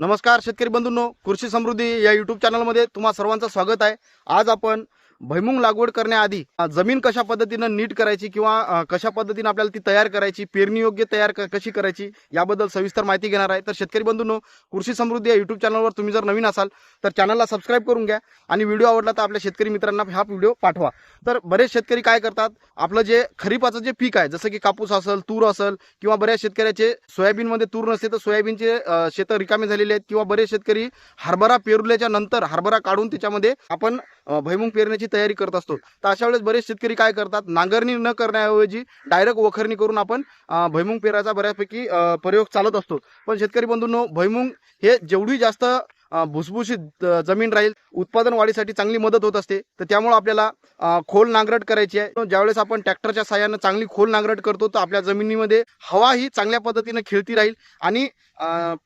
नमस्कार शेतकरी बंधूंनो कृषी समृद्धी या यूट्यूब चॅनलमध्ये तुम्हा सर्वांचं स्वागत आहे. आज आपण भैमुंग लागवड करण्याआधी जमीन कशा पद्धतीनं नीट करायची किंवा कशा पद्धतीनं आपल्याला ती तयार करायची पेरणी योग्य तयार कशी करायची याबद्दल सविस्तर माहिती घेणार आहे. तर शेतकरी बंधूंनो कृषी समृद्धी या युट्यूब चॅनलवर तुम्ही जर नवीन असाल तर चॅनलला सबस्क्राईब करून घ्या आणि व्हिडिओ आवडला तर आपल्या शेतकरी मित्रांना हा व्हिडिओ पाठवा. तर बरेच शेतकरी काय करतात आपलं जे खरीपाचं जे पीक आहे जसं की कापूस असेल तूर असेल किंवा बऱ्याच शेतकऱ्याचे सोयाबीनमध्ये तूर नसते तर सोयाबीनचे शेतं रिकामे झालेले आहेत किंवा बरेच शेतकरी हरभरा पेरल्याच्या नंतर हरभरा काढून त्याच्यामध्ये आपण भैमुंग पेरण्याची तयारी करत असतो. तर अशा वेळेस बरेच शेतकरी काय करतात? नांगरणी न करण्याऐवजी डायरेक्ट वखरणी करून आपण भैमुंग पेरायचा बऱ्यापैकी प्रयोग चालत असतो. पण शेतकरी बंधूंनो भैमुंग हे जेवढी जास्त भुसभुशीत जमीन राहील उत्पादन वाढीसाठी चांगली मदत होत असते. तर त्यामुळे आपल्याला खोल नांगरट करायची आहे. ज्यावेळेस आपण ट्रॅक्टरच्या साह्यानं चांगली खोल नांगरट करतो तर आपल्या जमिनीमध्ये हवा ही चांगल्या पद्धतीनं खेळती राहील आणि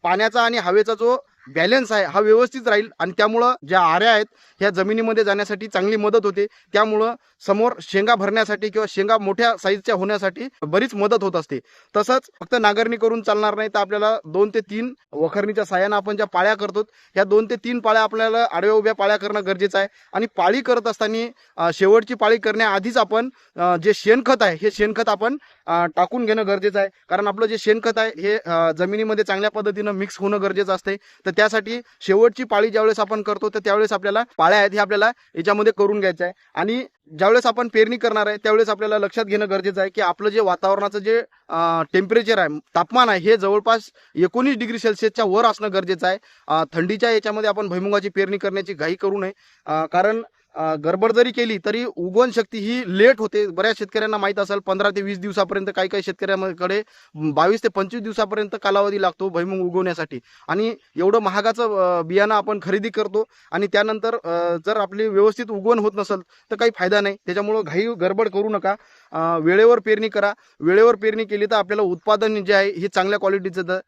पाण्याचा आणि हवेचा जो बॅलन्स आहे हा व्यवस्थित राहील. आणि त्यामुळं ज्या आऱ्या आहेत ह्या जमिनीमध्ये जाण्यासाठी चांगली मदत होते. त्यामुळं समोर शेंगा भरण्यासाठी किंवा शेंगा मोठ्या साईजच्या होण्यासाठी बरीच मदत होत असते. तसंच फक्त नांगरणी करून चालणार नाही तर आपल्याला दोन ते तीन वखरणीच्या साह्यानं आपण ज्या पाळ्या करतो ह्या दोन ते तीन पाळ्या आपल्याला आडव्या उभ्या पाळ्या करणं गरजेचं आहे. आणि पाळी करत असताना शेवटची पाळी करण्याआधीच आपण जे शेणखत आहे हे शेणखत आपण टाकून घेणं गरजेचं आहे. कारण आपलं जे शेणखत आहे हे जमिनीमध्ये चांगल्या पद्धतीनं मिक्स होणं गरजेचं असते तर त्यासाठी शेवटची पाळी ज्यावेळेस आपण करतो तर त्यावेळेस आपल्याला पाळ्या आहेत हे आपल्याला याच्यामध्ये करून घ्यायचं आहे आणि ज्यावेळेस आपण पेरणी करणार आहे त्यावेळेस आपल्याला लक्षात घेणं गरजेचं आहे की आपलं जे वातावरणाचं जे टेम्परेचर आहे तापमान आहे हे जवळपास एकोणीस डिग्री सेल्सिअसच्या वर असणं गरजेचं आहे. थंडीच्या याच्यामध्ये आपण भुईमुगाची पेरणी करण्याची घाई करू नये. कारण गडबड जरी केली तरी उगवण शक्ती ही लेट होते. बऱ्याच शेतकऱ्यांना माहीत असेल पंधरा ते वीस दिवसापर्यंत काही काही शेतकऱ्यांकडे बावीस ते पंचवीस दिवसापर्यंत कालावधी लागतो भैमुंग उगवण्यासाठी. आणि एवढं महागाचं बियाणं आपण खरेदी करतो आणि त्यानंतर जर आपली व्यवस्थित उगवण होत नसेल तर काही फायदा नाही. त्याच्यामुळं घाई गडबड करू नका. वेळेवर पेरणी करा. वेळेवर पेरणी केली तर आपल्याला उत्पादन जे आहे हे चांगल्या क्वालिटीचं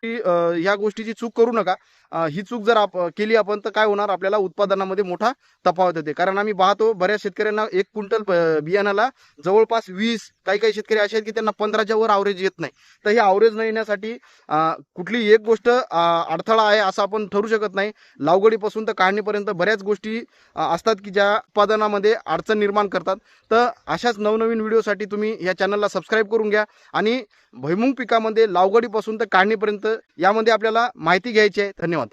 ह्या गोष्टीची चूक करू नका. ही चूक जर आप केली आपण तर काय होणार? आपल्याला उत्पादनामध्ये मोठा तफावत येते. कारण आम्ही पाहतो बऱ्याच शेतकऱ्यांना एक क्विंटल बियाणाला जवळपास वीस काही काही शेतकरी असे आहेत की त्यांना पंधराच्या वर आवरेज येत नाही. तर हे आवरेज न येण्यासाठी कुठली एक गोष्ट अडथळा आहे असं आपण ठरू शकत नाही. लावगडीपासून तर काढणीपर्यंत बऱ्याच गोष्टी असतात की ज्या उत्पादनामध्ये अडचण निर्माण करतात. तर अशाच नवनवीन व्हिडिओसाठी तुम्ही या चॅनलला सबस्क्राईब करून घ्या. आणि भुईमुंग पिकामध्ये लावगडीपासून तर काढणीपर्यंत यामध्ये आपल्याला माहिती घ्यायची आहे. धन्यवाद.